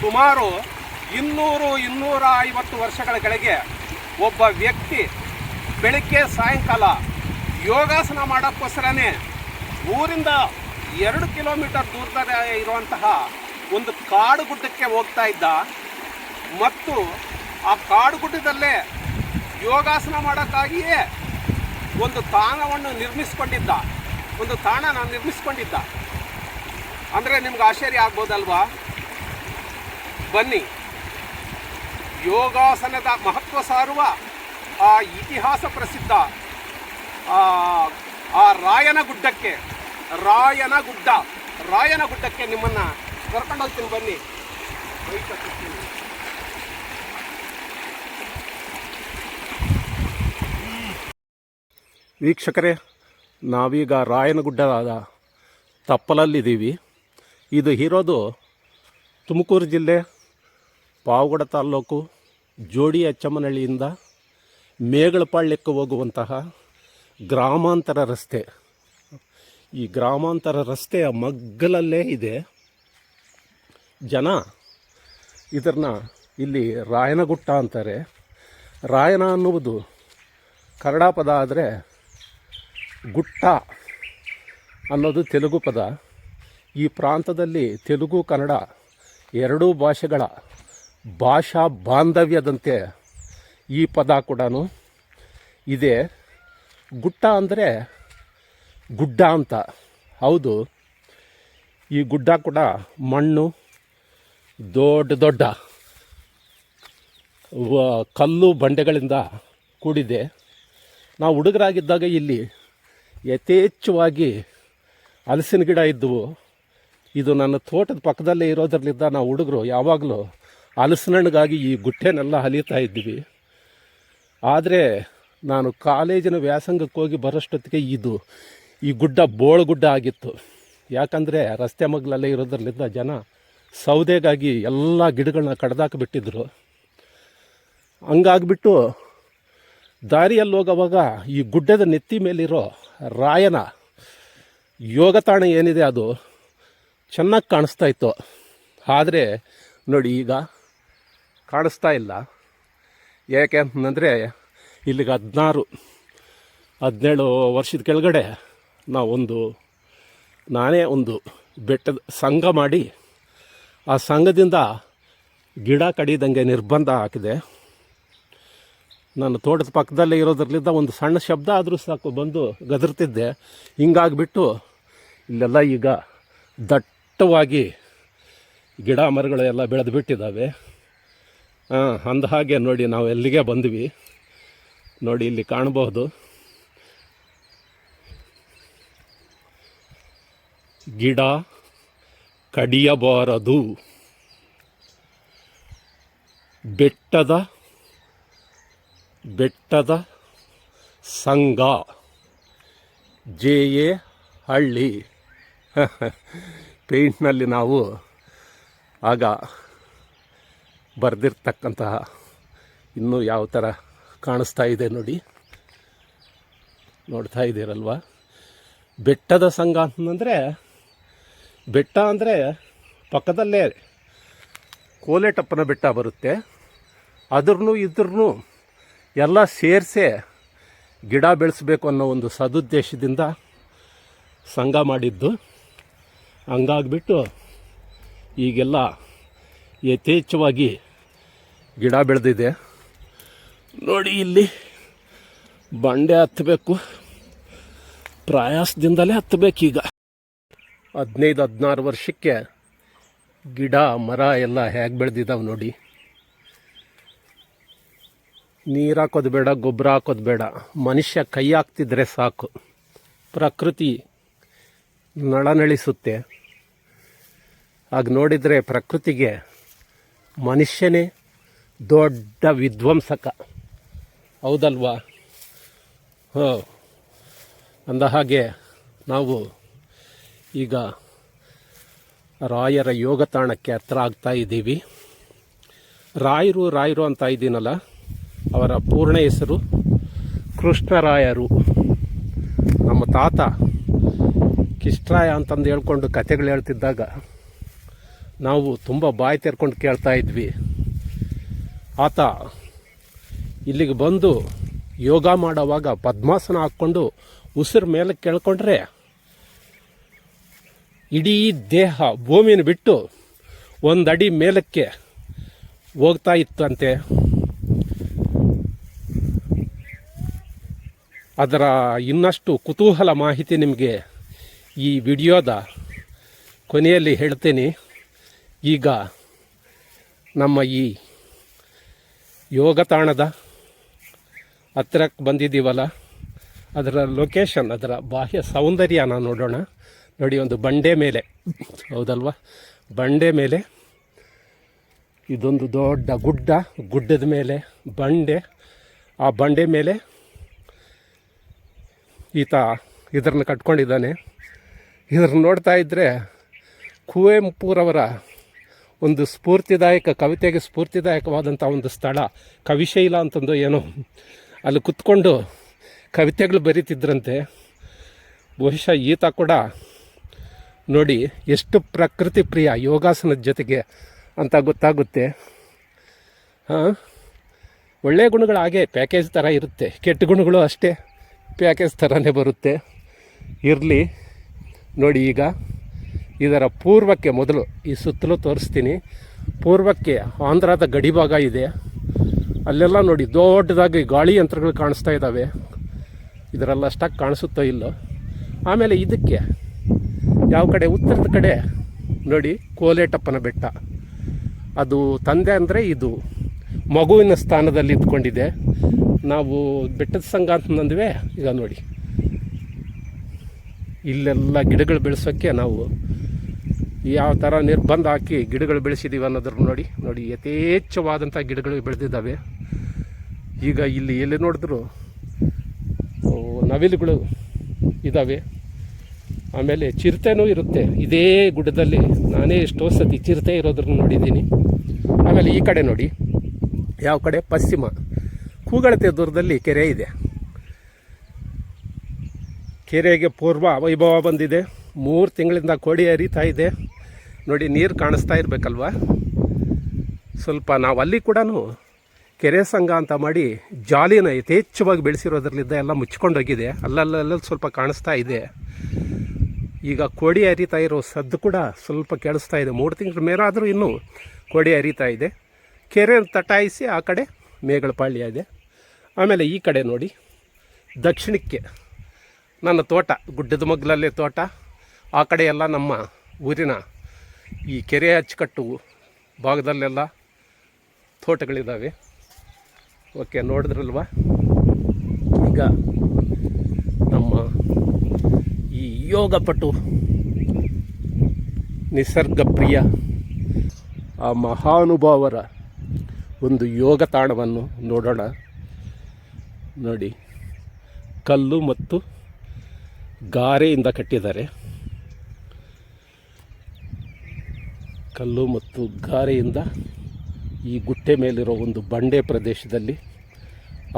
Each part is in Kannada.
ಸುಮಾರು ಇನ್ನೂರು ಇನ್ನೂರ ಐವತ್ತು ವರ್ಷಗಳ ಕೆಳಗೆ ಒಬ್ಬ ವ್ಯಕ್ತಿ ಬೆಳಗ್ಗೆ ಸಾಯಂಕಾಲ ಯೋಗಾಸನ ಮಾಡೋಕ್ಕೋಸ್ಕರನೇ ಊರಿಂದ ಎರಡು ಕಿಲೋಮೀಟರ್ ದೂರದಲ್ಲಿ ಇರುವಂತಹ ಒಂದು ಕಾಡು ಗುಡ್ಡಕ್ಕೆ ಹೋಗ್ತಾ ಇದ್ದ. ಮತ್ತು ಆ ಕಾಡು ಗುಡ್ಡದಲ್ಲೇ ಯೋಗಾಸನ ಮಾಡೋಕ್ಕಾಗಿಯೇ ಒಂದು ತಾಣವನ್ನು ನಿರ್ಮಿಸಿಕೊಂಡಿದ್ದ. ಒಂದು ತಾಣನ ನಿರ್ಮಿಸಿಕೊಂಡಿದ್ದ. ಅಂದರೆ ನಿಮ್ಗೆ ಆಶ್ಚರ್ಯ ಆಗ್ಬೋದಲ್ವಾ? ಬನ್ನಿ ಯೋಗಾಸನದ ಮಹತ್ವ ಸಾರುವ ಆ ಇತಿಹಾಸ ಪ್ರಸಿದ್ಧ, ಆ ರಾಯನ ಗುಡ್ಡಕ್ಕೆ ರಾಯನ ಗುಡ್ಡ ರಾಯನ ಗುಡ್ಡಕ್ಕೆ ನಿಮ್ಮನ್ನ ಕರ್ಕೊಂಡು ಹೋಗ್ತೀನಿ ಬನ್ನಿ. ವೀಕ್ಷಕರೇ, ನಾವೀಗ ರಾಯನಗುಡ್ಡದ ತಪ್ಪಲಲ್ಲಿದ್ದೀವಿ ಇದು ಇರೋದು ತುಮಕೂರು ಜಿಲ್ಲೆ ಪಾವಗಡ ತಾಲ್ಲೂಕು ಜೋಡಿ ಅಚ್ಚಮ್ಮನಹಳ್ಳಿಯಿಂದ ಮೇಗಳಪಾಳ್ಯಕ್ಕೆ ಹೋಗುವಂತಹ ಗ್ರಾಮಾಂತರ ರಸ್ತೆ. ಈ ಗ್ರಾಮಾಂತರ ರಸ್ತೆಯ ಮಗ್ಗಲಲ್ಲೇ ಇದೆ. ಜನ ಇದನ್ನ ಇಲ್ಲಿ ರಾಯನಗುಟ್ಟ ಅಂತಾರೆ. ರಾಯನ ಅನ್ನುವುದು ಕನ್ನಡ ಪದ ಆದರೆ ಗುಟ್ಟ ಅನ್ನೋದು ತೆಲುಗು ಪದ. ಈ ಪ್ರಾಂತದಲ್ಲಿ ತೆಲುಗು ಕನ್ನಡ ಎರಡೂ ಭಾಷೆಗಳ ಭಾಷಾ ಬಾಂಧವ್ಯದಂತೆ ಈ ಪದ ಕೂಡ ಇದೆ. ಗುಟ್ಟ ಅಂದರೆ ಗುಡ್ಡ ಅಂತ. ಹೌದು. ಈ ಗುಡ್ಡ ಕೂಡ ಮಣ್ಣು, ದೊಡ್ಡ ದೊಡ್ಡ ಕಲ್ಲು ಬಂಡೆಗಳಿಂದ ಕೂಡಿದೆ. ನಾವು ಹುಡುಗರಾಗಿದ್ದಾಗ ಇಲ್ಲಿ ಯಥೇಚ್ಛವಾಗಿ ಹಲಸಿನ ಗಿಡ ಇದ್ದವು ಇದು ನನ್ನ ತೋಟದ ಪಕ್ಕದಲ್ಲೇ ಇರೋದ್ರಲ್ಲಿದ್ದ ನಾವು ಹುಡುಗರು ಯಾವಾಗಲೂ ಹಲಸಿನಣ್ಣಗಾಗಿ ಈ ಗುಟ್ಟೆನೆಲ್ಲ ಹಲಿತಾ ಇದ್ದೀವಿ. ಆದರೆ ನಾನು ಕಾಲೇಜಿನ ವ್ಯಾಸಂಗಕ್ಕೆ ಹೋಗಿ ಬರೋಷ್ಟೊತ್ತಿಗೆ ಇದು, ಈ ಗುಡ್ಡ ಬೋಳುಗುಡ್ಡ ಆಗಿತ್ತು. ಯಾಕಂದರೆ ರಸ್ತೆ ಮಗ್ಲಲ್ಲೇ ಇರೋದ್ರಲ್ಲಿದ್ದ ಜನ ಸೌದೆಗಾಗಿ ಎಲ್ಲ ಗಿಡಗಳನ್ನ ಕಡ್ದಾಕಿಬಿಟ್ಟಿದ್ರು. ಹಂಗಾಗ್ಬಿಟ್ಟು ದಾರಿಯಲ್ಲಿ ಹೋಗೋವಾಗ ಈ ಗುಡ್ಡದ ನೆತ್ತಿ ಮೇಲಿರೋ ರಾಯನ ಯೋಗ ತಾಣ ಏನಿದೆ ಅದು ಚೆನ್ನಾಗಿ ಕಾಣಿಸ್ತಾ ಇತ್ತು. ಆದರೆ ನೋಡಿ ಈಗ ಕಾಣಿಸ್ತಾ ಇಲ್ಲ. ಏಕೆ ಅಂತಂದರೆ ಇಲ್ಲಿಗೆ ಹದಿನಾರು, ಹದಿನೇಳು ವರ್ಷದ ಕೆಳಗಡೆ ನಾವೊಂದು ನಾನೇ ಒಂದು ಬೆಟ್ಟದ ಸಂಘ ಮಾಡಿ ಆ ಸಂಘದಿಂದ ಗಿಡ ಕಡಿದಂಗೆ ನಿರ್ಬಂಧ ಹಾಕಿದೆ. ನನ್ನ ತೋಟದ ಪಕ್ಕದಲ್ಲೇ ಇರೋದ್ರಲ್ಲಿದ್ದ ಒಂದು ಸಣ್ಣ ಶಬ್ದ ಆದರೂ ಸಾಕು ಬಂದು ಗದರ್ತಿದ್ದೆ. ಹಿಂಗಾಗ್ಬಿಟ್ಟು ಇಲ್ಲೆಲ್ಲ ಈಗ ದಟ್ಟವಾಗಿ ಗಿಡ ಮರಗಳೆಲ್ಲ ಬೆಳೆದು ಬಿಟ್ಟಿದ್ದಾವೆ ಹಾಂ, ಅಂದ ಹಾಗೆ ನೋಡಿ ನಾವು ಎಲ್ಲಿಗೆ ಬಂದ್ವಿ. ನೋಡಿ ಇಲ್ಲಿ ಕಾಣಬಹುದು. ಗಿಡ ಕಡಿಯಬಾರದು. ಬೆಟ್ಟದ ಬೆಟ್ಟದ ಸಂಘ. ಜೆ ಎ ಹಳ್ಳಿ. ಪೇಂಟ್ನಲ್ಲಿ ನಾವು ಆಗ ಬರೆದಿರ್ತಕ್ಕಂತಹ ಇನ್ನೂ ಯಾವ ಥರ ಕಾಣಿಸ್ತಾ ಇದೆ ನೋಡಿ. ನೋಡ್ತಾ ಇದ್ದೀರಲ್ವ? ಬೆಟ್ಟದ ಸಂಘ ಅಂತಂದರೆ, ಬೆಟ್ಟ ಅಂದರೆ ಪಕ್ಕದಲ್ಲೇ ಕೋಲೆಟಪ್ಪನ ಬೆಟ್ಟ ಬರುತ್ತೆ. ಅದ್ರೂ ಇದ್ರೂ ಎಲ್ಲ ಸೇರಿಸೇ ಗಿಡ ಬೆಳೆಸಬೇಕು ಅನ್ನೋ ಒಂದು ಸದುದ್ದೇಶದಿಂದ ಸಂಘ ಮಾಡಿದ್ದು. ಹಂಗಾಗ್ಬಿಟ್ಟು ಈಗೆಲ್ಲ ಯಥೇಚ್ಛವಾಗಿ ಗಿಡ ಬೆಳೆದಿದೆ. ನೋಡಿ ಇಲ್ಲಿ ಬಂಡೆ ಹತ್ತಬೇಕು ಪ್ರಯಾಸದಿಂದಲೇ ಹತ್ತಬೇಕೀಗ ಹದಿನೈದು, ಹದಿನಾರು ವರ್ಷಕ್ಕೆ ಗಿಡ, ಮರ ಎಲ್ಲ ಹೇಗೆ ಬೆಳೆದಿದ್ದಾವೆ ನೋಡಿ. ನೀರು ಹಾಕೋದು ಬೇಡ, ಗೊಬ್ಬರ ಹಾಕೋದು ಬೇಡ. ಮನುಷ್ಯ ಕೈ ಹಾಕ್ತಿದ್ರೆ ಸಾಕು. ಪ್ರಕೃತಿ ನಳನಳಿಸುತ್ತೆ. ಆಗ ನೋಡಿದರೆ ಪ್ರಕೃತಿಗೆ ಮನುಷ್ಯನೇ ದೊಡ್ಡ ವಿಧ್ವಂಸಕ. ಹೌದಲ್ವಾ? ಹೋ. ಅಂದ ಹಾಗೆ ನಾವು ಈಗ ರಾಯರ ಯೋಗ ತಾಣಕ್ಕೆ ಹತ್ರ ಆಗ್ತಾ ಇದ್ದೀವಿ. ರಾಯರು ರಾಯರು ಅಂತ ಇದ್ದೀನಲ್ಲ, ಅವರ ಪೂರ್ಣ ಹೆಸರು ಕೃಷ್ಣರಾಯರು. ನಮ್ಮ ತಾತ ಕಿಷ್ಟ್ರಾಯ ಅಂತಂದು ಹೇಳ್ಕೊಂಡು ಕತೆಗಳು ಹೇಳ್ತಿದ್ದಾಗ ನಾವು ತುಂಬ ಬಾಯಿ ತೆರ್ಕೊಂಡು ಕೇಳ್ತಾ ಇದ್ವಿ. ಆತ ಇಲ್ಲಿಗೆ ಬಂದು ಯೋಗ ಮಾಡೋವಾಗ ಪದ್ಮಾಸನ ಹಾಕ್ಕೊಂಡು ಉಸಿರು ಮೇಲೆ ಕೇಳ್ಕೊಂಡ್ರೆ ಇಡೀ ದೇಹ ಭೂಮಿನ ಬಿಟ್ಟು ಒಂದು ಅಡಿ ಮೇಲಕ್ಕೆ ಹೋಗ್ತಾ ಇತ್ತಂತೆ. ಅದರ ಇನ್ನಷ್ಟು ಕುತೂಹಲ ಮಾಹಿತಿ ನಿಮಗೆ ಈ ವಿಡಿಯೋದ ಕೊನೆಯಲ್ಲಿ ಹೇಳ್ತೀನಿ. ಈಗ ನಮ್ಮ ಈ ಯೋಗ ತಾಣದ ಹತ್ತಿರಕ್ಕೆ ಬಂದಿದ್ದೀವಲ್ಲ? ಅದರ ಲೊಕೇಶನ್ ಅದರ ಬಾಹ್ಯ ಸೌಂದರ್ಯನ ನೋಡೋಣ. ನೋಡಿ, ಒಂದು ಬಂಡೆ ಮೇಲೆ. ಹೌದಲ್ವಾ? ಬಂಡೆ ಮೇಲೆ. ಇದೊಂದು ದೊಡ್ಡ ಗುಡ್ಡ. ಗುಡ್ಡದ ಮೇಲೆ ಬಂಡೆ. ಆ ಬಂಡೆ ಮೇಲೆ ಈತ ಇದ್ರನ್ನ ಕಟ್ಕೊಂಡಿದ್ದಾನೆ. ಇದ್ರನ್ನ ನೋಡ್ತಾ ಇದ್ದರೆ ಕುವೆಂಪುರವರ ಒಂದು ಸ್ಫೂರ್ತಿದಾಯಕ, ಕವಿತೆಗೆ ಸ್ಫೂರ್ತಿದಾಯಕವಾದಂಥ ಒಂದು ಸ್ಥಳ, ಕವಿಶೈಲ ಅಂತಂದು ಏನೋ ಅಲ್ಲಿ ಕುತ್ಕೊಂಡು ಕವಿತೆಗಳು ಬರೀತಿದ್ರಂತೆ. ಬಹುಶಃ ಈತ ಕೂಡ ನೋಡಿ ಎಷ್ಟು ಪ್ರಕೃತಿ ಪ್ರಿಯ ಯೋಗಾಸನದ ಜೊತೆಗೆ ಅಂತ ಗೊತ್ತಾಗುತ್ತೆ. ಹಾಂ? ಒಳ್ಳೆಯ ಗುಣಗಳು ಹಾಗೆ ಪ್ಯಾಕೇಜ್ ಥರ ಇರುತ್ತೆ. ಕೆಟ್ಟ ಗುಣಗಳು ಅಷ್ಟೇ ಪ್ಯಾಕೇಜ್ ಥರನೇ ಬರುತ್ತೆ. ಇರಲಿ, ನೋಡಿ ಈಗ. ಇದರ ಪೂರ್ವಕ್ಕೆ ಮೊದಲು ಈ ಸುತ್ತಲೂ ತೋರಿಸ್ತೀನಿ. ಪೂರ್ವಕ್ಕೆ ಆಂಧ್ರದ ಗಡಿಭಾಗ ಇದೆ. ಅಲ್ಲೆಲ್ಲ ನೋಡಿ ದೊಡ್ಡದಾಗಿ ಗಾಳಿ ಯಂತ್ರಗಳು ಕಾಣಿಸ್ತಾ ಇದ್ದಾವೆ. ಇದರೆಲ್ಲ ಅಷ್ಟಾಗಿ ಕಾಣಿಸುತ್ತೋ ಇಲ್ಲೋ. ಆಮೇಲೆ ಇದಕ್ಕೆ ಯಾವ ಕಡೆ? ಉತ್ತರದ ಕಡೆ ನೋಡಿ ಕೋಲೇಟಪ್ಪನ ಬೆಟ್ಟ. ಅದು ತಂದೆ ಅಂದರೆ ಇದು ಮಗುವಿನ ಸ್ಥಾನದಲ್ಲಿ ಇದ್ಕೊಂಡಿದೆ. ನಾವು ಬೆಟ್ಟದ ಸಂಘ ಅಂತಂದ್ವಿ ಈಗ ನೋಡಿ. ಇಲ್ಲೆಲ್ಲ ಗಿಡಗಳು ಬೆಳೆಸೋಕ್ಕೆ ನಾವು ಯಾವ ಥರ ನಿರ್ಬಂಧ ಹಾಕಿ ಗಿಡಗಳು ಬೆಳೆಸಿದ್ದೀವಿ ಅನ್ನೋದ್ರ ನೋಡಿ ನೋಡಿ ಯಥೇಚ್ಛವಾದಂಥ ಗಿಡಗಳು ಬೆಳೆದಿದ್ದಾವೆ. ಈಗ ಇಲ್ಲಿ ಎಲ್ಲಿ ನೋಡಿದ್ರು ನವಿಲುಗಳು ಇದ್ದಾವೆ ಆಮೇಲೆ ಚಿರತೆನೂ ಇರುತ್ತೆ. ಇದೇ ಗುಡ್ಡದಲ್ಲಿ ನಾನೇ ಎಷ್ಟೋ ಸತಿ ಚಿರತೆ ಇರೋದ್ರನ್ನ ನೋಡಿದ್ದೀನಿ. ಆಮೇಲೆ ಈ ಕಡೆ ನೋಡಿ, ಯಾವ ಕಡೆ? ಪಶ್ಚಿಮ. ಕೂಗಳತೆ ದೂರದಲ್ಲಿ ಕೆರೆ ಇದೆ. ಕೆರೆಗೆ ಪೂರ್ವ ವೈಭವ ಬಂದಿದೆ. ಮೂರು ತಿಂಗಳಿಂದ ಕೋಡಿ ಹರಿತಾ ಇದೆ. ನೋಡಿ, ನೀರು ಕಾಣಿಸ್ತಾ ಇರಬೇಕಲ್ವ? ಸ್ವಲ್ಪ ನಾವು ಅಲ್ಲಿ ಕೂಡ ಕೆರೆ ಸಂಘ ಅಂತ ಮಾಡಿ ಜಾಲಿನ ಯಥೇಚ್ಛವಾಗಿ ಬೆಳೆಸಿರೋದ್ರಲ್ಲಿದ್ದ ಎಲ್ಲ ಮುಚ್ಕೊಂಡೋಗಿದೆ ಅಲ್ಲಲ್ಲೆಲ್ಲ ಸ್ವಲ್ಪ ಕಾಣಿಸ್ತಾ ಇದೆ. ಈಗ ಕೋಡಿ ಹರಿತಾ ಇರೋ ಸದ್ದು ಕೂಡ ಸ್ವಲ್ಪ ಕೇಳಿಸ್ತಾ ಇದೆ. ಮೂರು ತಿಂಗಳ ಮೇಲಾದರೂ ಇನ್ನೂ ಕೋಡಿ ಹರಿತಾ ಇದೆ. ಕೆರೆ ತಟಾಯಿಸಿ ಆ ಕಡೆ ಮೇಗಳಪಾಳ್ಯ ಇದೆ. ಆಮೇಲೆ ಈ ಕಡೆ ನೋಡಿ, ದಕ್ಷಿಣಕ್ಕೆ ನನ್ನ ತೋಟ, ಗುಡ್ಡದ ಮಗ್ಲಲ್ಲೇ ತೋಟ, ಆ ಕಡೆ ಎಲ್ಲ ನಮ್ಮ ಊರಿನ ಈ ಕೆರೆ ಅಚ್ಚುಕಟ್ಟು ಭಾಗದಲ್ಲೆಲ್ಲ ತೋಟಗಳಿದ್ದಾವೆ. ಓಕೆ, ನೋಡಿದ್ರಲ್ವ? ಈಗ ನಮ್ಮ ಈ ಯೋಗಪಟು ನಿಸರ್ಗ ಪ್ರಿಯ ಆ ಮಹಾನುಭಾವರ ಒಂದು ಯೋಗ ತಾಣವನ್ನು ನೋಡೋಣ. ನೋಡಿ, ಕಲ್ಲು ಮತ್ತು ಗಾರೆಯಿಂದ ಕಟ್ಟಿದ್ದಾರೆ. ಕಲ್ಲು ಮತ್ತು ಗಾರೆಯಿಂದ ಈ ಗುಟ್ಟೆ ಮೇಲಿರೋ ಒಂದು ಬಂಡೆ ಪ್ರದೇಶದಲ್ಲಿ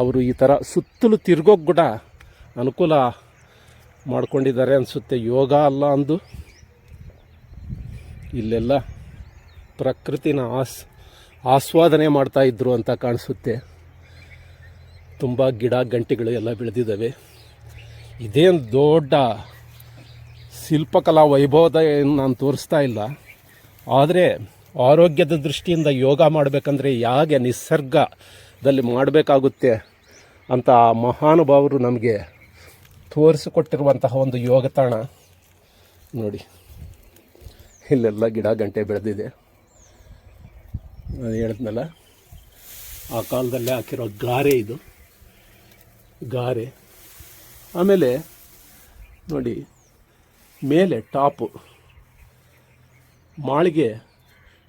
ಅವರು ಈ ಥರ ಸುತ್ತಲೂ ತಿರ್ಗೋಕೆ ಕೂಡ ಅನುಕೂಲ ಮಾಡ್ಕೊಂಡಿದ್ದಾರೆ ಅನಿಸುತ್ತೆ. ಯೋಗ ಅಲ್ಲ ಅಂದು. ಇಲ್ಲೆಲ್ಲ ಪ್ರಕೃತಿನ ಆಸ್, ಆಸ್ವಾದನೆ ಮಾಡ್ತಾ ಇದ್ರು ಅಂತ ಕಾಣಿಸುತ್ತೆ. ತುಂಬ ಗಿಡ, ಗಂಟೆಗಳು ಎಲ್ಲ ಬೆಳೆದಿದ್ದಾವೆ. ಇದೇನು ದೊಡ್ಡ ಶಿಲ್ಪಕಲಾ ವೈಭವದ ಏನು ನಾನು ತೋರಿಸ್ತಾ ಇಲ್ಲ. ಆದರೆ ಆರೋಗ್ಯದ ದೃಷ್ಟಿಯಿಂದ ಯೋಗ ಮಾಡಬೇಕಂದ್ರೆ ಹೇಗೆ ನಿಸರ್ಗದಲ್ಲಿ ಮಾಡಬೇಕಾಗುತ್ತೆ ಅಂತ ಆ ಮಹಾನುಭಾವರು ನಮಗೆ ತೋರಿಸಿಕೊಟ್ಟಿರುವಂತಹ ಒಂದು ಯೋಗ ತಾಣ. ನೋಡಿ, ಇಲ್ಲೆಲ್ಲ ಗಿಡ, ಗಂಟೆ ಬೆಳೆದಿದೆ. ನಾನು ಹೇಳಿದ್ನಲ್ಲ, ಆ ಕಾಲದಲ್ಲೇ ಹಾಕಿರೋ ಗಾರೆ ಇದು. ಗಾರೆ. ಆಮೇಲೆ ನೋಡಿ, ಮೇಲೆ ಟಾಪು. ಮಾಳಿಗೆ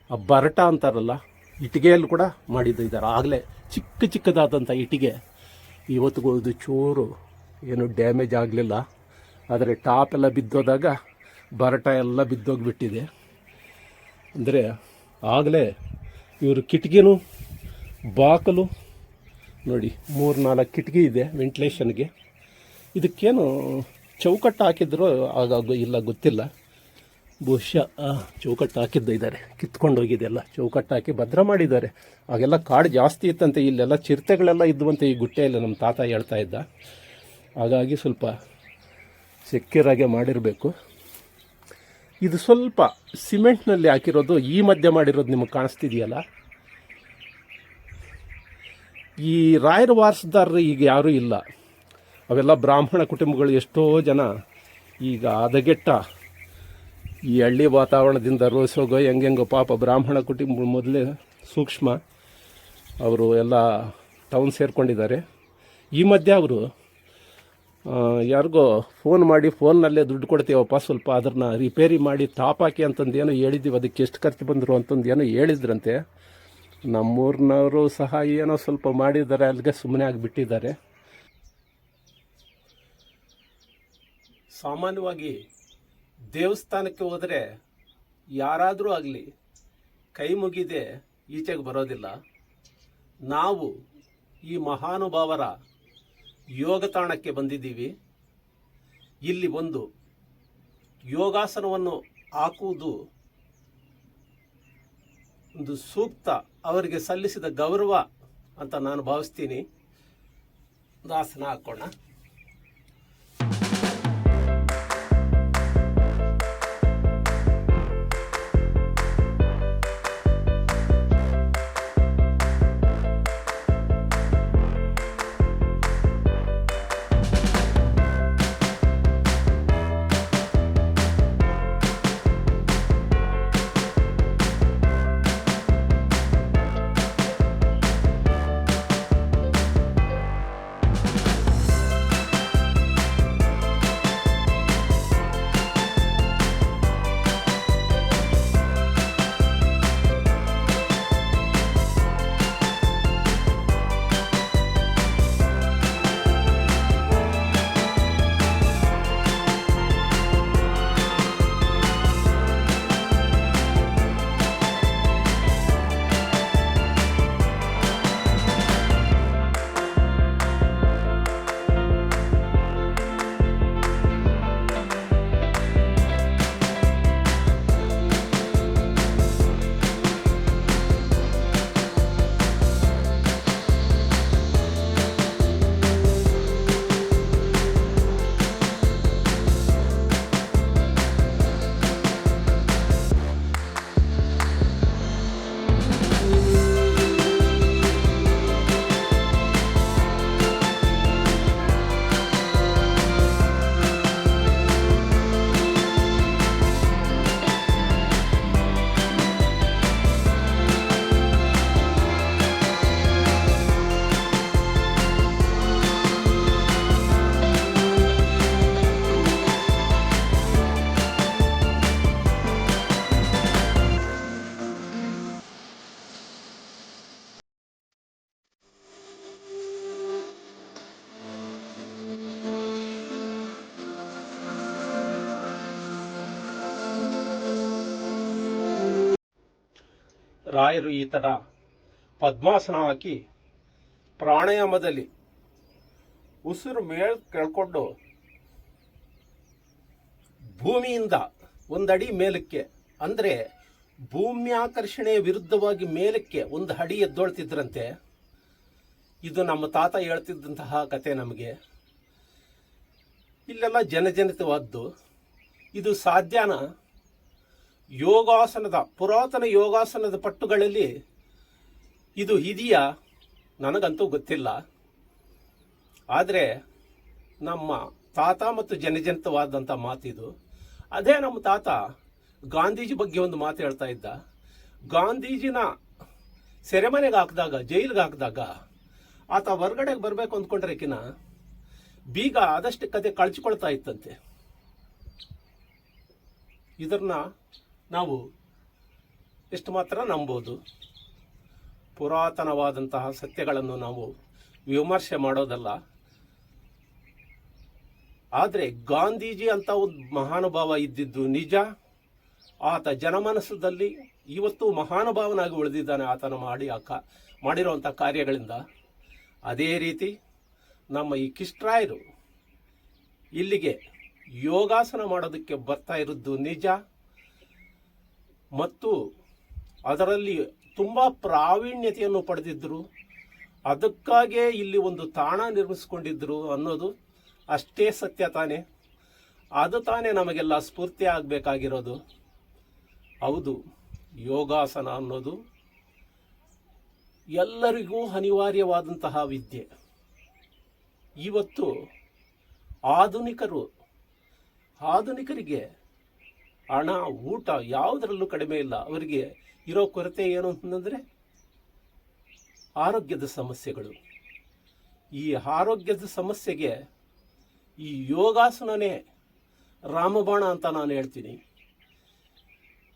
ಆ ಬರಟ ಅಂತಾರಲ್ಲ ಇಟ್ಟಿಗೆಯಲ್ಲಿ ಕೂಡ ಮಾಡಿದ್ದು ಇದ್ದಾರೆ. ಆಗಲೇ ಚಿಕ್ಕ ಚಿಕ್ಕದಾದಂಥ ಇಟ್ಟಿಗೆ ಇವತ್ತಿಗೂ ಇದು ಚೂರು ಏನು ಡ್ಯಾಮೇಜ್ ಆಗಲಿಲ್ಲ. ಆದರೆ ಟಾಪ್ ಎಲ್ಲ ಬಿದ್ದೋದಾಗ ಬರಟ ಎಲ್ಲ ಬಿದ್ದೋಗಿಬಿಟ್ಟಿದೆ. ಅಂದರೆ ಆಗಲೇ ಇವರು ಕಿಟಕಿನೂ ಬಾಕಲು, ನೋಡಿ ಮೂರು ನಾಲ್ಕು ಕಿಟಕಿ ಇದೆ ವೆಂಟಿಲೇಷನ್ಗೆ. ಇದಕ್ಕೇನು ಚೌಕಟ್ಟು ಹಾಕಿದ್ರು ಆಗ ಇಲ್ಲ, ಗೊತ್ತಿಲ್ಲ. ಬಹುಶಃ ಚೌಕಟ್ಟು ಹಾಕಿದ್ದ ಇದ್ದಾರೆ. ಕಿತ್ಕೊಂಡು ಹೋಗಿದೆಲ್ಲ ಚೌಕಟ್ಟು ಹಾಕಿ ಭದ್ರ ಮಾಡಿದ್ದಾರೆ. ಆಗೆಲ್ಲ ಕಾಡು ಜಾಸ್ತಿ ಇತ್ತಂತೆ. ಇಲ್ಲೆಲ್ಲ ಚಿರತೆಗಳೆಲ್ಲ ಇದ್ವಂತೆ ಈ ಗುಟ್ಟೆಯಲ್ಲಿ ನಮ್ಮ ತಾತ ಹೇಳ್ತಾ ಇದ್ದ. ಹಾಗಾಗಿ ಸ್ವಲ್ಪ ಸೆಕ್ಯೂರಾಗೆ ಮಾಡಿರಬೇಕು. ಇದು ಸ್ವಲ್ಪ ಸಿಮೆಂಟ್ನಲ್ಲಿ ಹಾಕಿರೋದು, ಈ ಮಧ್ಯೆ ಮಾಡಿರೋದು ನಿಮಗೆ ಕಾಣಿಸ್ತಿದೆಯಲ್ಲ? ಈ ರಾಯರ ವಾರಸದಾರರು ಈಗ ಯಾರೂ ಇಲ್ಲ. ಅವೆಲ್ಲ ಬ್ರಾಹ್ಮಣ ಕುಟುಂಬಗಳು ಎಷ್ಟೋ ಜನ. ಈಗ ಹದಗೆಟ್ಟ ಈ ಹಳ್ಳಿ ವಾತಾವರಣದಿಂದ ರೋಸೋಗೋ ಹೆಂಗೆಂಗೋ ಪಾಪ ಬ್ರಾಹ್ಮಣ ಕುಟುಂಬ ಮೊದಲೇ ಸೂಕ್ಷ್ಮ. ಅವರು ಎಲ್ಲ ಟೌನ್ ಸೇರಿಕೊಂಡಿದ್ದಾರೆ. ಈ ಮಧ್ಯೆ ಅವರು ಯಾರಿಗೋ ಫೋನ್ ಮಾಡಿ ಫೋನ್ನಲ್ಲೇ ದುಡ್ಡು ಕೊಡ್ತೀವಪ್ಪ ಸ್ವಲ್ಪ ಅದನ್ನ ರಿಪೇರಿ ಮಾಡಿ ಟಾಪ್ ಹಾಕಿ ಅಂತಂದು ಏನೋ ಹೇಳಿದ್ದೀವಿ. ಅದಕ್ಕೆ ಎಷ್ಟು ಖರ್ಚು ಬಂದರು ಅಂತಂದು ಏನೋ ಹೇಳಿದ್ರಂತೆ. ನಮ್ಮೂರಿನವರು ಸಹ ಏನೋ ಸ್ವಲ್ಪ ಮಾಡಿದ್ದಾರೆ, ಅಲ್ಲಿಗೆ ಸುಮ್ಮನೆ ಆಗಿಬಿಟ್ಟಿದ್ದಾರೆ. ಸಾಮಾನ್ಯವಾಗಿ ದೇವಸ್ಥಾನಕ್ಕೆ ಹೋದರೆ ಯಾರಾದರೂ ಆಗಲಿ ಕೈ ಮುಗಿದೆ ಈಚೆಗೆ ಬರೋದಿಲ್ಲ. ನಾವು ಈ ಮಹಾನುಭಾವರ ಯೋಗ ತಾಣಕ್ಕೆ ಬಂದಿದ್ದೀವಿ. ಇಲ್ಲಿ ಒಂದು ಯೋಗಾಸನವನ್ನು ಹಾಕುವುದು ಒಂದು ಸೂಕ್ತ, ಅವರಿಗೆ ಸಲ್ಲಿಸಿದ ಗೌರವ ಅಂತ ನಾನು ಭಾವಿಸ್ತೀನಿ. ಒಂದು ಆಸನ ಹಾಕೋಣ. ರಾಯರು ಈ ಥರ ಪದ್ಮಾಸನ ಹಾಕಿ ಪ್ರಾಣಾಯಾಮದಲ್ಲಿ ಉಸಿರು ಮೇಲ್ ಕೇಳ್ಕೊಂಡು ಭೂಮಿಯಿಂದ ಒಂದಡಿ ಮೇಲಕ್ಕೆ, ಅಂದರೆ ಭೂಮ್ಯಾಕರ್ಷಣೆಯ ವಿರುದ್ಧವಾಗಿ ಮೇಲಕ್ಕೆ ಒಂದು ಅಡಿ ಎದ್ದೊಳ್ತಿದ್ರಂತೆ. ಇದು ನಮ್ಮ ತಾತ ಹೇಳ್ತಿದ್ದಂತಹ ಕತೆ ನಮಗೆ. ಇಲ್ಲೆಲ್ಲ ಜನಜನಿತವಾದ್ದು. ಇದು ಸಾಧ್ಯನ? ಯೋಗಾಸನದ, ಪುರಾತನ ಯೋಗಾಸನದ ಪಟ್ಟುಗಳಲ್ಲಿ ಇದು ಇದೆಯಾ? ನನಗಂತೂ ಗೊತ್ತಿಲ್ಲ. ಆದರೆ ನಮ್ಮ ತಾತ ಮತ್ತು ಜನಜನಿತವಾದಂಥ ಮಾತಿದು. ಅದೇ ನಮ್ಮ ತಾತ ಗಾಂಧೀಜಿ ಬಗ್ಗೆ ಒಂದು ಮಾತು ಹೇಳ್ತಾ ಇದ್ದ. ಗಾಂಧೀಜಿನ ಸೆರೆಮನೆಗೆ ಹಾಕಿದಾಗ, ಜೈಲಿಗೆ ಹಾಕಿದಾಗ ಆತ ಹೊರಗಡೆಗೆ ಬರಬೇಕು ಅಂದ್ಕೊಂಡ್ರೆಕಿನ ಬೀಗ ಆದಷ್ಟು ಕತೆ ಕಳಚಿಕೊಳ್ತಾ ಇತ್ತಂತೆ. ಇದನ್ನ ನಾವು ಇಷ್ಟು ಮಾತ್ರ ನಂಬೋದು. ಪುರಾತನವಾದಂತಹ ಸತ್ಯಗಳನ್ನು ನಾವು ವಿಮರ್ಶೆ ಮಾಡೋದಲ್ಲ. ಆದರೆ ಗಾಂಧೀಜಿ ಅಂತ ಒಂದು ಮಹಾನುಭಾವ ಇದ್ದಿದ್ದು ನಿಜ. ಆತ ಜನಮನಸ್ಸದಲ್ಲಿ ಇವತ್ತು ಮಹಾನುಭಾವನಾಗಿ ಉಳಿದಿದ್ದಾನೆ ಆತನ ಮಾಡಿ ಆ ಕಾ ಕಾರ್ಯಗಳಿಂದ. ಅದೇ ರೀತಿ ನಮ್ಮ ಈ ಕಿಷ್ಟ್ರಾಯರು ಇಲ್ಲಿಗೆ ಯೋಗಾಸನ ಮಾಡೋದಕ್ಕೆ ಬರ್ತಾ ಇರೋದು ನಿಜ. ಮತ್ತು ಅದರಲ್ಲಿ ತುಂಬ ಪ್ರಾವೀಣ್ಯತೆಯನ್ನು ಪಡೆದಿದ್ದರು. ಅದಕ್ಕಾಗೇ ಇಲ್ಲಿ ಒಂದು ತಾಣ ನಿರ್ಮಿಸಿಕೊಂಡಿದ್ದರು ಅನ್ನೋದು ಅಷ್ಟೇ ಸತ್ಯ ತಾನೇ. ಅದು ತಾನೇ ನಮಗೆಲ್ಲ ಸ್ಫೂರ್ತಿ ಆಗಬೇಕಾಗಿರೋದು. ಹೌದು, ಯೋಗಾಸನ ಅನ್ನೋದು ಎಲ್ಲರಿಗೂ ಅನಿವಾರ್ಯವಾದಂತಹ ವಿದ್ಯೆ. ಇವತ್ತು ಆಧುನಿಕರು, ಆಧುನಿಕರಿಗೆ ಹಣ, ಊಟ ಯಾವುದರಲ್ಲೂ ಕಡಿಮೆ ಇಲ್ಲ. ಅವರಿಗೆ ಇರೋ ಕೊರತೆ ಏನು ಅಂತಂದರೆ ಆರೋಗ್ಯದ ಸಮಸ್ಯೆಗಳು. ಈ ಆರೋಗ್ಯದ ಸಮಸ್ಯೆಗೆ ಈ ಯೋಗಾಸನನೇ ರಾಮಬಾಣ ಅಂತ ನಾನು ಹೇಳ್ತೀನಿ.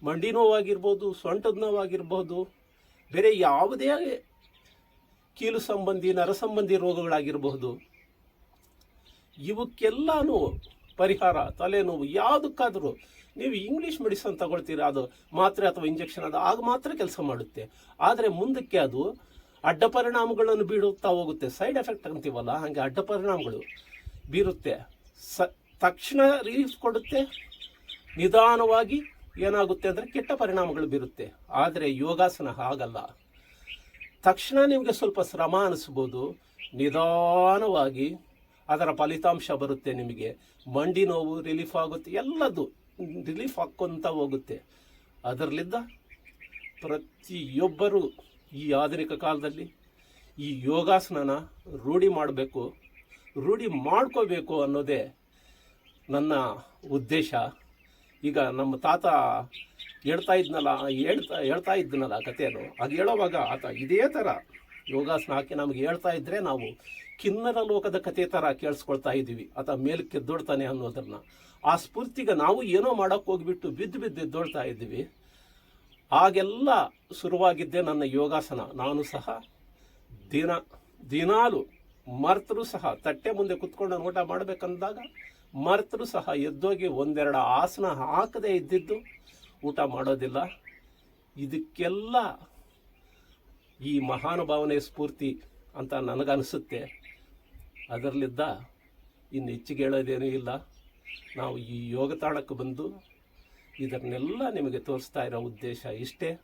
ಮಂಡಿ ನೋವಾಗಿರ್ಬೋದು, ಸೊಂಟದ ನೋವಾಗಿರ್ಬೋದು, ಬೇರೆ ಯಾವುದೇ ಕೀಲು ಸಂಬಂಧಿ, ನರ ಸಂಬಂಧಿ ರೋಗಗಳಾಗಿರಬಹುದು. ಇವಕ್ಕೆಲ್ಲನೂ ಪರಿಹಾರ, ತಲೆನೋವು, ಯಾವುದಕ್ಕಾದರೂ ನೀವು ಇಂಗ್ಲೀಷ್ ಮೆಡಿಸನ್ ತಗೊಳ್ತೀರಾ ಅದು ಮಾತ್ರೆ ಅಥವಾ ಇಂಜೆಕ್ಷನ್ ಅದು ಆಗ ಮಾತ್ರ ಕೆಲಸ ಮಾಡುತ್ತೆ. ಆದರೆ ಮುಂದಕ್ಕೆ ಅದು ಅಡ್ಡ ಪರಿಣಾಮಗಳನ್ನು ಬೀಳುತ್ತಾ ಹೋಗುತ್ತೆ. ಸೈಡ್ ಎಫೆಕ್ಟ್ ಅಂತೀವಲ್ಲ, ಹಾಗೆ ಅಡ್ಡ ಪರಿಣಾಮಗಳು ಬೀರುತ್ತೆ. ಸ, ತಕ್ಷಣ ರಿಲೀಫ್ ಕೊಡುತ್ತೆ. ನಿಧಾನವಾಗಿ ಏನಾಗುತ್ತೆ ಅಂದರೆ ಕೆಟ್ಟ ಪರಿಣಾಮಗಳು ಬೀರುತ್ತೆ. ಆದರೆ ಯೋಗಾಸನ ಹಾಗಲ್ಲ. ತಕ್ಷಣ ನಿಮಗೆ ಸ್ವಲ್ಪ ಶ್ರಮ ಅನಿಸ್ಬೋದು. ನಿಧಾನವಾಗಿ ಅದರ ಫಲಿತಾಂಶ ಬರುತ್ತೆ ನಿಮಗೆ. ಮಂಡಿ ನೋವು ರಿಲೀಫ್ ಆಗುತ್ತೆ. ಎಲ್ಲದು. ರಿಲೀಫ್ ಹಾಕ್ಕೊತ ಹೋಗುತ್ತೆ. ಅದರಲ್ಲಿದ್ದ ಪ್ರತಿಯೊಬ್ಬರು ಈ ಆಧುನಿಕ ಕಾಲದಲ್ಲಿ ಈ ಯೋಗಾಸನನ ರೂಢಿ ಮಾಡಬೇಕು, ರೂಢಿ ಮಾಡ್ಕೋಬೇಕು ಅನ್ನೋದೇ ನನ್ನ ಉದ್ದೇಶ. ಈಗ ನಮ್ಮ ತಾತ ಹೇಳ್ತಾ ಇದ್ನಲ್ಲ, ಹೇಳ್ತಾ ಹೇಳ್ತಾ ಇದ್ನಲ್ಲ ಕಥೆಯನ್ನು. ಅದು ಹೇಳೋವಾಗ ಆತ ಇದೇ ಥರ ಯೋಗಾಸನ ಹಾಕಿ ನಮಗೆ ಹೇಳ್ತಾ ಇದ್ರೆ ನಾವು ಕಿನ್ನರ ಲೋಕದ ಕಥೆ ಥರ ಕೇಳಿಸ್ಕೊಳ್ತಾ ಇದ್ದೀವಿ. ಆತ ಮೇಲಕ್ಕೆ ಕೆದ್ದೊಡ್ತಾನೆ ಅನ್ನೋದನ್ನ. ಆ ಸ್ಫೂರ್ತಿಗೆ ನಾವು ಏನೋ ಮಾಡೋಕ್ಕೆ ಹೋಗ್ಬಿಟ್ಟು ಬಿದ್ದು ಬಿದ್ದು ಎದ್ದೋಳ್ತಾ ಇದ್ದೀವಿ. ಆಗೆಲ್ಲ ಶುರುವಾಗಿದ್ದೆ ನನ್ನ ಯೋಗಾಸನ. ನಾನು ಸಹ ದಿನ, ದಿನಾಲು ಮರ್ತರು ಸಹ ತಟ್ಟೆ ಮುಂದೆ ಕುತ್ಕೊಂಡು ಊಟ ಮಾಡಬೇಕಂದಾಗ ಮರ್ತರು ಸಹ ಎದ್ದೋಗಿ ಒಂದೆರಡು ಆಸನ ಹಾಕದೇ ಇದ್ದಿದ್ದು ಊಟ ಮಾಡೋದಿಲ್ಲ. ಇದಕ್ಕೆಲ್ಲ ಈ ಮಹಾನುಭಾವನೆ ಸ್ಫೂರ್ತಿ ಅಂತ ನನಗನ್ನಿಸುತ್ತೆ ಅದರಲ್ಲಿದ್ದ ಇನ್ನು ಹೆಚ್ಚಿಗೆ ಹೇಳೋದೇನೂ ಇಲ್ಲ. ನಾವು ಈ ಯೋಗ ತಾಣಕ್ಕೆ ಬಂದು ಇದನ್ನೆಲ್ಲ ನಿಮಗೆ ತೋರಿಸ್ತಾ ಇರೋ ಉದ್ದೇಶ ಇಷ್ಟೇ.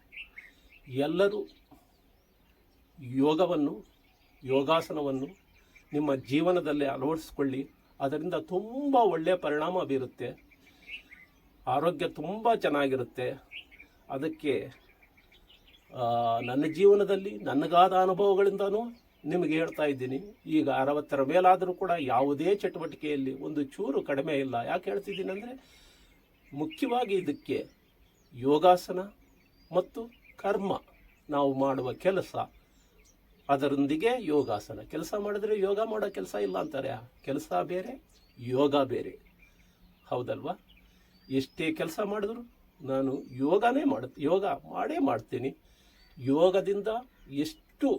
ಎಲ್ಲರೂ ಯೋಗವನ್ನು, ಯೋಗಾಸನವನ್ನು ನಿಮ್ಮ ಜೀವನದಲ್ಲಿ ಅಳವಡಿಸ್ಕೊಳ್ಳಿ. ಅದರಿಂದ ತುಂಬ ಒಳ್ಳೆಯ ಪರಿಣಾಮ ಬೀರುತ್ತೆ. ಆರೋಗ್ಯ ತುಂಬ ಚೆನ್ನಾಗಿರುತ್ತೆ. ಅದಕ್ಕೆ ನನ್ನ ಜೀವನದಲ್ಲಿ ನನಗಾದ ಅನುಭವಗಳಿಂದನೂ ನಿಮಗೆ ಹೇಳ್ತಾ ಇದ್ದೀನಿ, ಈಗ ಅರವತ್ತರ ಮೇಲಾದರೂ ಕೂಡ ಯಾವುದೇ ಚಟುವಟಿಕೆಯಲ್ಲಿ ಒಂದು ಚೂರು ಕಡಿಮೆ ಇಲ್ಲ. ಯಾಕೆ ಹೇಳ್ತಿದ್ದೀನಿ ಅಂದರೆ, ಮುಖ್ಯವಾಗಿ ಇದಕ್ಕೆ ಯೋಗಾಸನ ಮತ್ತು ಕರ್ಮ ನಾವು ಮಾಡುವ ಕೆಲಸ, ಅದರೊಂದಿಗೆ ಯೋಗಾಸನ. ಕೆಲಸ ಮಾಡಿದ್ರೆ ಯೋಗ ಮಾಡೋ ಕೆಲಸ ಇಲ್ಲ ಅಂತಾರೆ. ಕೆಲಸ ಬೇರೆ, ಯೋಗ ಬೇರೆ. ಹೌದಲ್ವಾ? ಎಷ್ಟೇ ಕೆಲಸ ಮಾಡಿದ್ರು ನಾನು ಯೋಗನೇ ಮಾಡ, ಯೋಗ ಮಾಡೇ ಮಾಡ್ತೀನಿ. ಯೋಗದಿಂದ ಎಷ್ಟು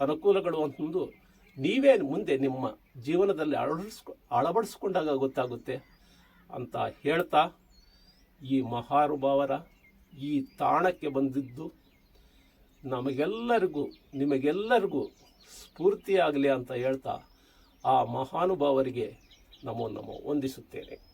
ಅನುಕೂಲಗಳು ಅಂತಂದು ನೀವೇ ಮುಂದೆ ನಿಮ್ಮ ಜೀವನದಲ್ಲಿ ಅಳವಡಿಸ್ಕೊ ಅಳವಡಿಸ್ಕೊಂಡಾಗ ಗೊತ್ತಾಗುತ್ತೆ ಅಂತ ಹೇಳ್ತಾ ಈ ಮಹಾನುಭಾವರ ಈ ತಾಣಕ್ಕೆ ಬಂದಿದ್ದು ನಮಗೆಲ್ಲರಿಗೂ, ನಿಮಗೆಲ್ಲರಿಗೂ ಸ್ಫೂರ್ತಿಯಾಗಲಿ ಅಂತ ಹೇಳ್ತಾ ಆ ಮಹಾನುಭಾವರಿಗೆ ನಮೋ ನಮೋ ವಂದಿಸುತ್ತೇನೆ.